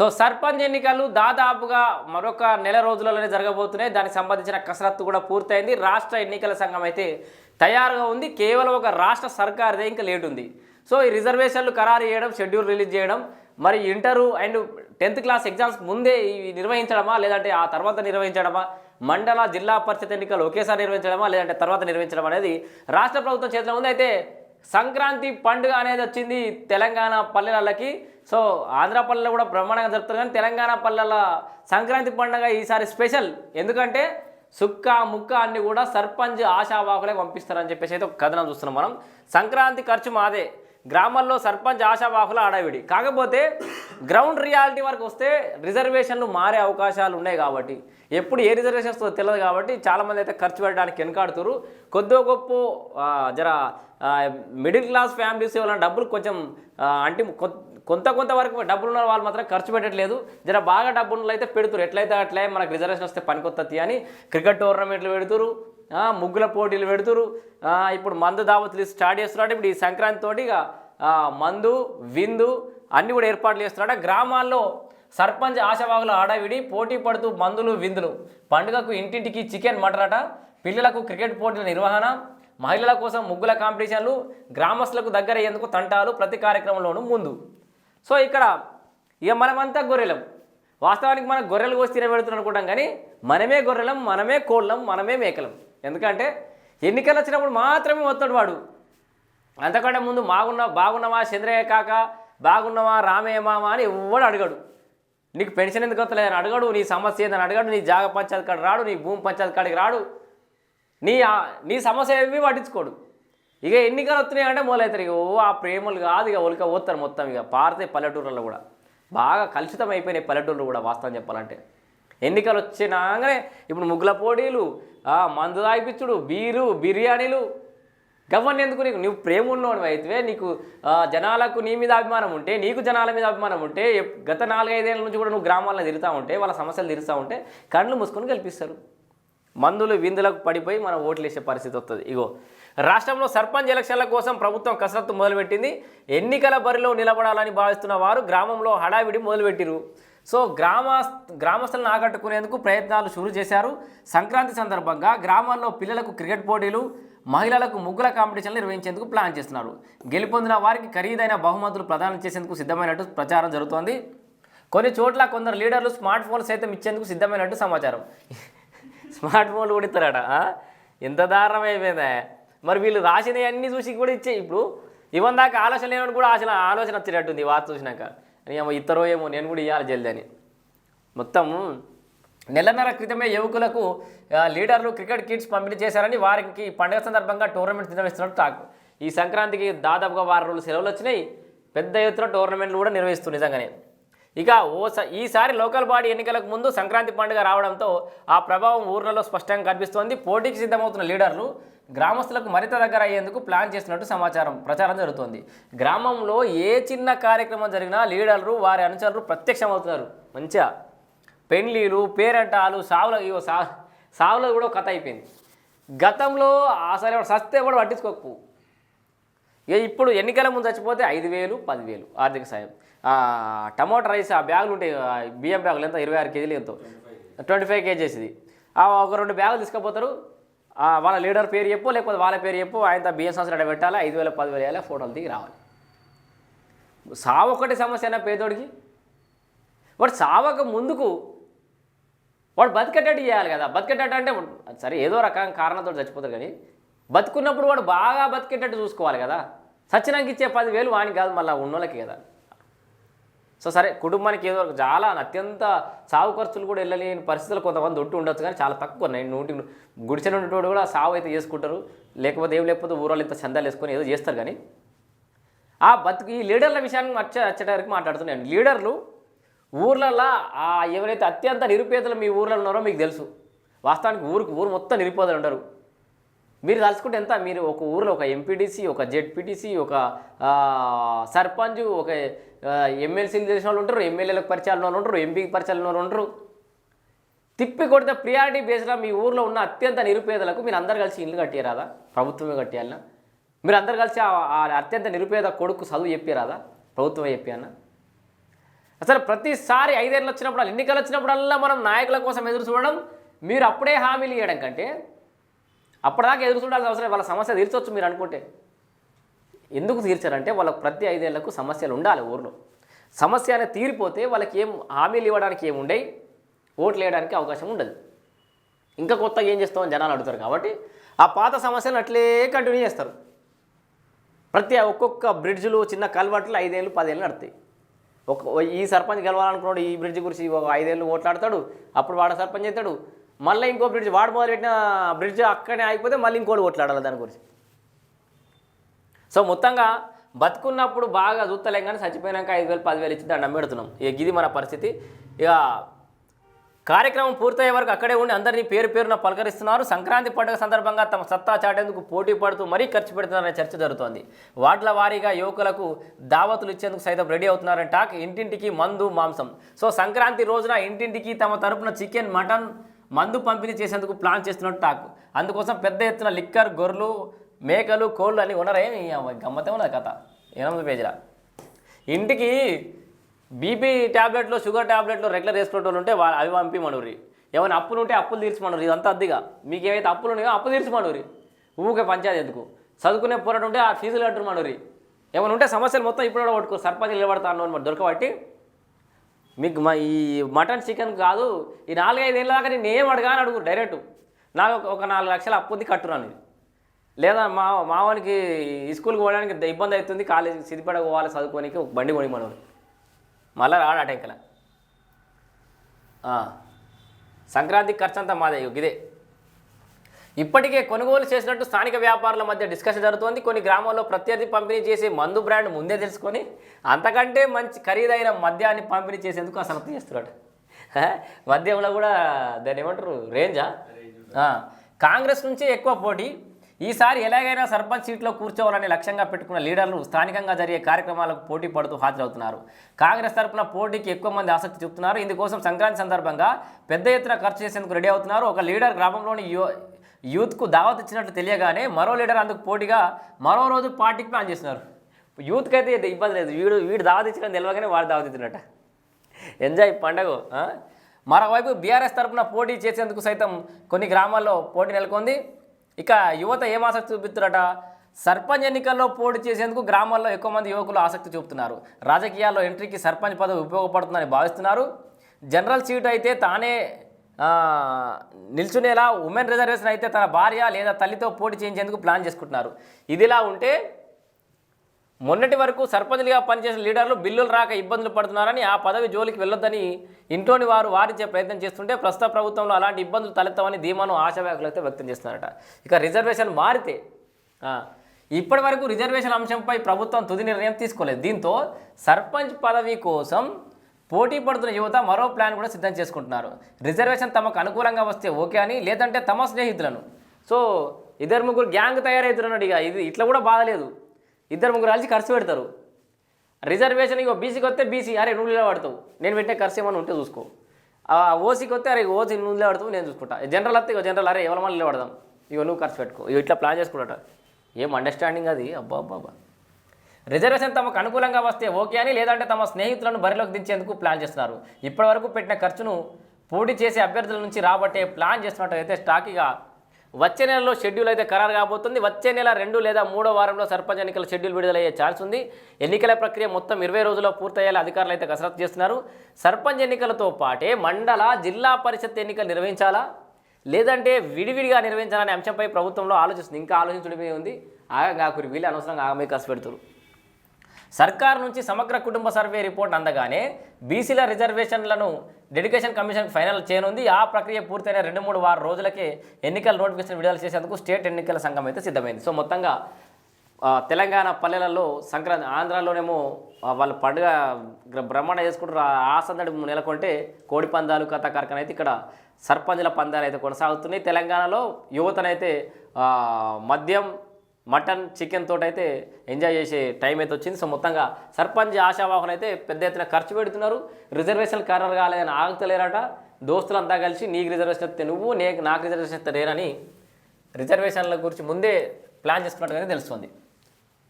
So sarpanch ఎన్నికలు దాదాపుగా మరొక నెల రోజులలోనే జరగబోతున్నాయి. దానికి సంబంధించిన కసరత్తు కూడా పూర్తయింది. రాష్ట్ర ఎన్నికల సంఘం అయితే తయారుగా ఉంది. కేవలం ఒక రాష్ట్ర సర్కార్దే ఇంకా లేట్ ఉంది. సో ఈ రిజర్వేషన్లు ఖరారు చేయడం షెడ్యూల్ రిలీజ్ చేయడం మరి inter and tenth class exams ముందే ఇవి నిర్వహించడమా? లేదంటే ఆ తర్వాత నిర్వహించడమా? మండల జిల్లా పరిషత్ ఎన్నికలు ఒకేసారి నిర్వహించడమా? లేదంటే తర్వాత నిర్వహించడం అనేది రాష్ట్ర ప్రభుత్వం చేతిలో ఉంది. అయితే సంక్రాంతి పండుగ అనేది వచ్చింది తెలంగాణ పల్లెలకి. సో ఆంధ్ర పల్లెలో కూడా బ్రహ్మాండంగా జరుపుతారు కానీ తెలంగాణ పల్లెల సంక్రాంతి పండుగ ఈసారి స్పెషల్. ఎందుకంటే సుక్క ముక్క అన్ని కూడా సర్పంచ్ ఆశావాకులే పంపిస్తారని చెప్పేసి అయితే ఒక కథనం చూస్తున్నాం మనం. సంక్రాంతి ఖర్చు మాదే. గ్రామాల్లో సర్పంచ్ ఆశావాకుల ఆడవిడి కాకపోతే గ్రౌండ్ రియాలిటీ వరకు వస్తే రిజర్వేషన్లు మారే అవకాశాలు ఉన్నాయి కాబట్టి. ఎప్పుడు ఏ రిజర్వేషన్ వస్తుందో తెలియదు కాబట్టి చాలామంది అయితే ఖర్చు పెట్టడానికి వెనకాడుతారు. కొద్దిగా గొప్ప జర మిడిల్ క్లాస్ ఫ్యామిలీస్ వాళ్ళ డబ్బులు కొంచెం అంటే కొంత కొంత వరకు డబ్బులు ఉన్న వాళ్ళు మాత్రం ఖర్చు పెట్టట్లేదు. జర బాగా డబ్బులు అయితే పెడుతురు. ఎట్లయితే అట్లే మనకు రిజర్వేషన్ వస్తే పనికొత్తది అని క్రికెట్ టోర్నమెంట్లు పెడుతురు. ముగ్గుల పోటీలు పెడుతురు. ఇప్పుడు మందు దావతులు స్టార్ట్ చేస్తున్నాడు. ఇప్పుడు ఈ సంక్రాంతి తోటి ఇక మందు విందు అన్నీ కూడా ఏర్పాట్లు చేస్తున్నాడు. గ్రామాల్లో సర్పంచ్ ఆశావాగుల ఆడవిడి పోటీ పడుతూ మందులు విందులు. పండుగకు ఇంటింటికి చికెన్ మటన్ అట. పిల్లలకు క్రికెట్ పోటీల నిర్వహణ. మహిళల కోసం ముగ్గుల కాంపిటీషన్లు. గ్రామస్తులకు దగ్గర అయ్యేందుకు తంటాలు ప్రతి కార్యక్రమంలోనూ ముందు. సో ఇక్కడ ఇక మనమంతా గొర్రెలం. వాస్తవానికి మనం గొర్రెలు కోసి తినబెడుతున్నాం అనుకుంటాం కానీ మనమే గొర్రెలం మనమే కోళ్ళం మనమే మేకలం. ఎందుకంటే ఎన్నికలు వచ్చినప్పుడు మాత్రమే వస్తాడు వాడు. అంతకంటే ముందు బాగున్న బాగున్నావా చంద్రయ్య కాక బాగున్నావా రామయ్య మామ అని ఎవ్వడు అడగడు. నీకు పెన్షన్ ఎందుకు వస్తలేదని అడగడు నీ సమస్య ఏందని అడగడు నీ జాగ పంచాయతీ కాడికి రాడు నీ భూమి పంచాయతీ కాడికి రాడు. నీ నీ సమస్య ఏమీ పట్టించుకోడు. ఇక ఎన్నికలు వస్తున్నాయి అంటే మొదలవుతారు. ఇక ఓ ఆ ప్రేమలు కాదు ఇక ఒలిక పోతారు మొత్తం ఇక. పారితే పల్లెటూర్లలో కూడా. బాగా కలుషితం అయిపోయినాయి పల్లెటూర్లు కూడా వాస్తవం చెప్పాలంటే. ఎన్నికలు వచ్చినాగానే ఇప్పుడు ముగ్గుల పోటీలు మందు తాగిపించుడు బీరు బిర్యానీలు. గవ్వని ఎందుకు నీకు? నువ్వు ప్రేమ ఉన్నవాడు అయితే నీకు జనాలకు నీ మీద అభిమానం ఉంటే నీకు జనాల మీద అభిమానం ఉంటే గత నాలుగైదేళ్ళ నుంచి కూడా నువ్వు గ్రామాల్లో తిరుగుతూ ఉంటే వాళ్ళ సమస్యలు తీరుస్తూ ఉంటే కళ్ళు మూసుకొని గెలిపిస్తారు. మందులు విందులకు పడిపోయి మనం ఓట్లు వేసే పరిస్థితి వస్తుంది ఇగో రాష్ట్రంలో సర్పంచ్ ఎలక్షన్ల కోసం ప్రభుత్వం కసరత్తు మొదలుపెట్టింది. ఎన్నికల బరిలో నిలబడాలని భావిస్తున్న వారు గ్రామంలో హడావిడి మొదలుపెట్టిరు. సో గ్రామ గ్రామస్తులను ఆకట్టుకునేందుకు ప్రయత్నాలు షురు చేశారు. సంక్రాంతి సందర్భంగా గ్రామాల్లో పిల్లలకు క్రికెట్ పోటీలు మహిళలకు ముగ్గుల కాంపిటీషన్లు నిర్వహించేందుకు ప్లాన్ చేస్తున్నారు. గెలుపొందిన వారికి ఖరీదైన బహుమతులు ప్రదానం చేసేందుకు సిద్ధమైనట్టు ప్రచారం జరుగుతోంది. కొన్ని చోట్ల కొందరు లీడర్లు స్మార్ట్ ఫోన్ సైతం ఇచ్చేందుకు సిద్ధమైనట్టు సమాచారం. స్మార్ట్ ఫోన్లు కూడా ఇస్తారట ఎంత దారుణమైపోయిందా? మరి వీళ్ళు రాసినవి అన్నీ చూసి కూడా ఇచ్చే ఇప్పుడు ఇవన్ దాకా ఆలోచన లేని కూడా ఆలోచన ఆలోచన వచ్చేటట్టుంది ఈ వార్త చూసినాక. ఏమో ఇతరో ఏమో నేను కూడా ఇవ్వాలి జల్ది అని. మొత్తం నెలన్నర క్రితమే యువకులకు లీడర్లు క్రికెట్ కిట్స్ పంపిణీ చేశారని వారికి పండుగ సందర్భంగా టోర్నమెంట్ నిర్వహిస్తున్నట్టు టాక్. ఈ సంక్రాంతికి దాదాపుగా వారం రోజులు సెలవులు వచ్చినాయి. పెద్ద ఎత్తున టోర్నమెంట్లు కూడా నిర్వహిస్తూ నిజంగానే. ఇక ఓ స ఈసారి లోకల్ బాడీ ఎన్నికలకు ముందు సంక్రాంతి పండుగ రావడంతో ఆ ప్రభావం ఊర్లలో స్పష్టంగా కనిపిస్తోంది. పోటీకి సిద్ధమవుతున్న లీడర్లు గ్రామస్తులకు మరింత దగ్గర అయ్యేందుకు ప్లాన్ చేస్తున్నట్టు సమాచారం ప్రచారం జరుగుతోంది. గ్రామంలో ఏ చిన్న కార్యక్రమం జరిగినా లీడర్లు వారి అనుచరులు ప్రత్యక్షమవుతున్నారు. మంచిగా. పెండ్లీలు పేరంటాలు సావుల ఇవో సా సావులో కూడా కథ అయిపోయింది. గతంలో అసలు సస్తే కూడా పట్టించుకోకపో ఇక ఇప్పుడు ఎన్నికల ముందు చచ్చిపోతే ఐదు వేలు పదివేలు ఆర్థిక సాయం. టమోటా రైస్ ఆ బ్యాగులు ఉంటాయి బియ్యం బ్యాగులు ఎంత? ఇరవై ఆరు కేజీలు ఎంతో? ట్వంటీ ఫైవ్ కేజీస్ ఇది ఒక రెండు బ్యాగులు తీసుకుపోతారు. వాళ్ళ లీడర్ పేరు చెప్పు లేకపోతే వాళ్ళ పేరు చెప్పు ఆయన బియ్యం సంవత్సరం పెట్టాలి? ఐదు వేల పదివేలు వేయాలి ఫోటోలు దిగి రావాలి. సావు ఒకటి సమస్య అయినా పేదోడికి? వాడు సావక ముందుకు వాడు బతికేటట్టు చేయాలి కదా. బతికేటట్టు అంటే సరే ఏదో రకం కారణంతో చచ్చిపోతారు కానీ బతుకున్నప్పుడు వాడు బాగా బతికేటట్టు చూసుకోవాలి కదా. సచ్చినానికి ఇచ్చే పదివేలు వానికి కాదు మళ్ళీ ఉన్నోళ్ళకి కదా. సో సరే కుటుంబానికి ఏదో ఒక చాలా అత్యంత సాగు ఖర్చులు కూడా వెళ్ళలేని పరిస్థితులు కొంతమంది ఉంటూ ఉండొచ్చు కానీ చాలా తక్కువ ఉన్నాయి. నూటి గుడిచెలు ఉండేటోడు కూడా సాగు అయితే చేసుకుంటారు. లేకపోతే ఏం లేకపోతే ఊరాలు ఇంత చందాలు వేసుకొని ఏదో చేస్తారు కానీ ఆ బతుకు ఈ లీడర్ల విషయాన్ని వచ్చే వచ్చేటరికి మాట్లాడుతున్నాను. లీడర్లు ఊర్లలో ఎవరైతే అత్యంత నిరుపేదలు మీ ఊర్లో ఉన్నారో మీకు తెలుసు. వాస్తవానికి ఊరికి ఊరు మొత్తం నిరుపేదలు ఉండరు. మీరు తలుచుకుంటే ఎంత? మీరు ఒక ఊరిలో ఒక ఎంపీటీసీ ఒక జెడ్పీటీసీ ఒక సర్పంచ్ ఒక ఎమ్మెల్సీలు తెలిసిన వాళ్ళు ఉంటారు ఎమ్మెల్యేలకు పరిచయాలు వాళ్ళు ఉంటారు ఎంపీకి పరిచయాలు వాళ్ళు ఉంటారు. తిప్పి కొడితే ప్రియారిటీ బేస్డ్గా మీ ఊర్లో ఉన్న అత్యంత నిరుపేదలకు మీరు అందరు కలిసి ఇల్లు కట్టిరాదా ప్రభుత్వమే కట్టియాలనా? మీరు అందరు కలిసి ఆ అత్యంత నిరుపేద కొడుకు చదువు చెప్పారాదా ప్రభుత్వమే చెప్పానా అసలు ప్రతిసారి ఐదేళ్ళు వచ్చినప్పుడు ఎన్నికలు వచ్చినప్పుడల్లా మనం నాయకుల కోసం ఎదురు చూడడం మీరు అప్పుడే హామీలు ఇవ్వడం కంటే అప్పటిదాకా ఎదురు చూడాల్సిన అవసరం వాళ్ళ సమస్య తీర్చొచ్చు మీరు అనుకుంటే. ఎందుకు తీర్చారంటే వాళ్ళకి ప్రతి ఐదేళ్ళకు సమస్యలు ఉండాలి ఊర్లో. సమస్య అనేది తీరిపోతే వాళ్ళకి ఏం హామీలు ఇవ్వడానికి ఏమి ఓట్లు వేయడానికి అవకాశం ఉండదు. ఇంకా కొత్తగా ఏం చేస్తామని జనాలు అడుగుతారు కాబట్టి ఆ పాత సమస్యలను అట్లే కంటిన్యూ చేస్తారు. ప్రతి ఒక్కొక్క బ్రిడ్జ్లు చిన్న కల్వర్ట్లు ఐదేళ్ళు పదేళ్ళు నడుతాయి ఒక ఈ సర్పంచ్ గెలవాలనుకున్నాడు ఈ బ్రిడ్జ్ గురించి ఒక ఐదేళ్ళు ఓట్లాడతాడు అప్పుడు వాడ సర్పంచ్ అవుతాడు. మళ్ళీ ఇంకో బ్రిడ్జ్ వాడు మొదలెట్టిన బ్రిడ్జ్ అక్కడనే అయిపోతే మళ్ళీ ఇంకోటి కొట్లాడాలి దాని గురించి. సో మొత్తంగా బతుకున్నప్పుడు బాగా చూస్తలేం కానీ చచ్చిపోయినాక ఐదు వేలు పదివేలు ఇచ్చి దాన్ని పెడుతున్నాం. ఇక ఇది మన పరిస్థితి. ఇక కార్యక్రమం పూర్తయ్యే వరకు అక్కడే ఉండి అందరినీ పేరు పేరున పలకరిస్తున్నారు. సంక్రాంతి పండుగ సందర్భంగా తమ సత్తా చాటేందుకు పోటీ పడుతూ మరీ ఖర్చు పెడుతున్నారనే చర్చ జరుగుతోంది. వార్డుల వారీగా యువకులకు దావతులు ఇచ్చేందుకు సైతం రెడీ అవుతున్నారని టాక్. ఇంటింటికి మందు మాంసం. సో సంక్రాంతి రోజున ఇంటింటికి తమ తరపున చికెన్ మటన్ మందు పంపిణీ చేసేందుకు ప్లాన్ చేస్తున్నట్టు టాక్. అందుకోసం పెద్ద ఎత్తున లిక్కర్ గొర్రెలు మేకలు కోళ్ళు అని ఉన్నారేమి గమ్మతే ఉన్నది కథ. ఎనిమిది పేజీల. ఇంటికి బీపీ ట్యాబ్లెట్లు షుగర్ ట్యాబ్లెట్లు రెగ్యులర్ వేసుకునేటోళ్ళు ఉంటే అవి పంపి మనూరి. ఏమైనా అప్పులు ఉంటే అప్పులు తీర్చమనరు ఇదంతా అద్దిగా. మీకు ఏవైతే అప్పులు ఉన్నాయో అప్పు తీర్చమనూరి ఊకే పంచాయతీ ఎందుకు? చదువుకునే పోరాటం ఉంటే ఆ ఫీజులు కట్టరు మనూరి. ఏమైనా ఉంటే సమస్యలు మొత్తం ఇప్పుడు కూడా పట్టుకో. సర్పంచ్ నిలబడతా అన్న మరి దొరకబట్టి మీకు మా ఈ మటన్ చికెన్ కాదు ఈ నాలుగైదేళ్ళ దాకా నేను ఏం అడగా అని అడుగు డైరెక్ట్ నాకు ఒక- నాలుగు లక్షలు అప్పు ఉంది కట్టున్నాను లేదా మా మావానికి స్కూల్కి పోవడానికి ఇబ్బంది అవుతుంది కాలేజీకి సిద్ధిపడ పోవాలి చదువుకోనికి ఒక బండి కొని మనం మళ్ళీ రాడు అటెంకల. సంక్రాంతి ఖర్చు అంతా మాదే ఇదే. ఇప్పటికే కొనుగోలు చేసినట్టు స్థానిక వ్యాపారుల మధ్య డిస్కషన్ జరుగుతోంది. కొన్ని గ్రామాల్లో ప్రత్యర్థి పంపిణీ చేసే మందు బ్రాండ్ ముందే తెలుసుకొని అంతకంటే మంచి ఖరీదైన మద్యాన్ని పంపిణీ చేసేందుకు అసలు చేస్తున్నాడు. మద్యంలో కూడా దాన్ని ఏమంటారు? రేంజా? కాంగ్రెస్ నుంచి ఎక్కువ పోటీ. ఈసారి ఎలాగైనా సర్పంచ్ సీట్లో కూర్చోవాలని లక్ష్యంగా పెట్టుకున్న లీడర్లు స్థానికంగా జరిగే కార్యక్రమాలకు పోటీ పడుతూ హాజరవుతున్నారు. కాంగ్రెస్ తరఫున పోటీకి ఎక్కువ మంది ఆసక్తి చూపుతున్నారు. ఇందుకోసం సంక్రాంతి సందర్భంగా పెద్ద ఎత్తున ఖర్చు చేసేందుకు రెడీ అవుతున్నారు. ఒక లీడర్ గ్రామంలోని యో యూత్కు దావత్ ఇచ్చినట్లు తెలియగానే మరో లీడర్ అందుకు పోటీగా మరో రోజు పార్టీకి ప్లాన్ చేస్తున్నారు. యూత్కి అయితే ఇబ్బంది లేదు. వీడు వీడు దావత్ ఇచ్చినట్టు తెలియగానే వాడు దావత్ ఇచ్చినట్ట ఎంజాయ్ పండగ మరోవైపు బీఆర్ఎస్ తరఫున పోటీ చేసేందుకు సైతం కొన్ని గ్రామాల్లో పోటీ నెలకొంది. ఇక యువత ఏం ఆసక్తి చూపిస్తున్నారట? సర్పంచ్ ఎన్నికల్లో పోటీ చేసేందుకు గ్రామాల్లో ఎక్కువ మంది యువకులు ఆసక్తి చూపుతున్నారు. రాజకీయాల్లో ఎంట్రీకి సర్పంచ్ పదవి ఉపయోగపడుతుందని భావిస్తున్నారు. జనరల్ సీటు అయితే తానే నిల్చునేలా ఉమెన్ రిజర్వేషన్ అయితే తన భార్య లేదా తల్లితో పోటీ చేయించేందుకు ప్లాన్ చేసుకుంటున్నారు. ఇదిలా ఉంటే మొన్నటి వరకు సర్పంచ్లుగా పనిచేసిన లీడర్లు బిల్లులు రాక ఇబ్బందులు పడుతున్నారని ఆ పదవి జోలికి వెళ్ళొద్దని ఇంట్లోని వారు వారించే ప్రయత్నం చేస్తుంటే ప్రస్తుత ప్రభుత్వంలో అలాంటి ఇబ్బందులు తలెత్తామని ధీమాను ఆశావ్యాకులు అయితే వ్యక్తం చేస్తున్నారట. ఇక రిజర్వేషన్ మారితే ఇప్పటి వరకు రిజర్వేషన్ అంశంపై ప్రభుత్వం తుది నిర్ణయం తీసుకోలేదు. దీంతో సర్పంచ్ పదవి కోసం పోటీ పడుతున్న యువత మరో ప్లాన్ కూడా సిద్ధం చేసుకుంటున్నారు. రిజర్వేషన్ తమకు అనుకూలంగా వస్తే ఓకే అని లేదంటే తమ స్నేహితులను. సో ఇద్దరు ముగ్గురు గ్యాంగ్ తయారవుతున్నాడు ఇక. ఇది ఇట్లా కూడా బాధలేదు ఇద్దరు ముగ్గురు కలిసి ఖర్చు పెడతారు. రిజర్వేషన్ ఇగో బీసీకి వస్తే బీసీ అరే నువ్వు నిలబడతావు. నేను వెంటనే ఖర్చు ఏమైనా ఉంటే చూసుకో. ఓసీకి వస్తే అరే ఓసీ నువ్వు నిలబడతావు నేను చూసుకుంటా. జనరల్ వస్తే ఇక జనరల్ అరే ఎవరి మళ్ళీ నిలబడదాం. ఇక నువ్వు ఖర్చు పెట్టుకో. ఇక ఇట్లా ప్లాన్ చేసుకుంటాట ఏం అండర్స్టాండింగ్ అది? అబ్బా అబ్బా అబ్బా రిజర్వేషన్ తమకు అనుకూలంగా వస్తే ఓకే అని లేదంటే తమ స్నేహితులను బరిలోకి దించేందుకు ప్లాన్ చేస్తున్నారు. ఇప్పటివరకు పెట్టిన ఖర్చును పోటీ చేసే అభ్యర్థుల నుంచి రాబట్టే ప్లాన్ చేస్తున్నట్టు అయితే స్టాకీగా వచ్చే నెలలో షెడ్యూల్ అయితే ఖరారు కాబోతుంది. వచ్చే నెల రెండు లేదా మూడో వారంలో సర్పంచ్ ఎన్నికల షెడ్యూల్ విడుదలయ్యే ఛాన్స్ ఉంది. ఎన్నికల ప్రక్రియ మొత్తం ఇరవై రోజుల్లో పూర్తయ్యేలా అధికారులు అయితే కసరత్తు చేస్తున్నారు. సర్పంచ్ ఎన్నికలతో పాటే మండల జిల్లా పరిషత్ ఎన్నికలు నిర్వహించాలా లేదంటే విడివిడిగా నిర్వహించాలనే అంశంపై ప్రభుత్వంలో ఆలోచిస్తుంది. ఇంకా ఆలోచించడమే ఉంది. ఆగాకురి వీళ్ళు అనవసరంగా ఆగమే కసి పెడుతున్నారు సర్కార్ నుంచి సమగ్ర కుటుంబ సర్వే రిపోర్ట్ అందగానే బీసీల రిజర్వేషన్లను డెడికేషన్ కమిషన్ ఫైనల్ చేయనుంది. ఆ ప్రక్రియ పూర్తయిన రెండు మూడు వారం రోజులకే ఎన్నికల నోటిఫికేషన్ విడుదల చేసేందుకు స్టేట్ ఎన్నికల సంఘం అయితే సిద్ధమైంది. సో మొత్తంగా తెలంగాణ పల్లెలలో సంక్రాంతి ఆంధ్రాలోనేమో వాళ్ళు పండుగ బ్రహ్మాండ చేసుకుంటారు ఆ- సందడి నెలకొంటే కోడి పందాలు కథ కార్ఖాన అయితే ఇక్కడ సర్పంచుల పందాలు అయితే కొనసాగుతున్నాయి. తెలంగాణలో యువతనైతే మద్యం మటన్ చికెన్ తోటైతే అయితే ఎంజాయ్ చేసే టైం అయితే వచ్చింది. సో మొత్తంగా సర్పంచ్ ఆశావాహన అయితే పెద్ద ఎత్తున ఖర్చు పెడుతున్నారు. రిజర్వేషన్ ఖరారు కాలేదని ఆగుతలేరట. దోస్తులంతా కలిసి నీకు రిజర్వేషన్ వస్తే నువ్వు నేను నాకు రిజర్వేషన్ ఇస్తే రేరని రిజర్వేషన్ల గురించి ముందే ప్లాన్ చేసుకున్నట్టుగానే తెలుస్తుంది.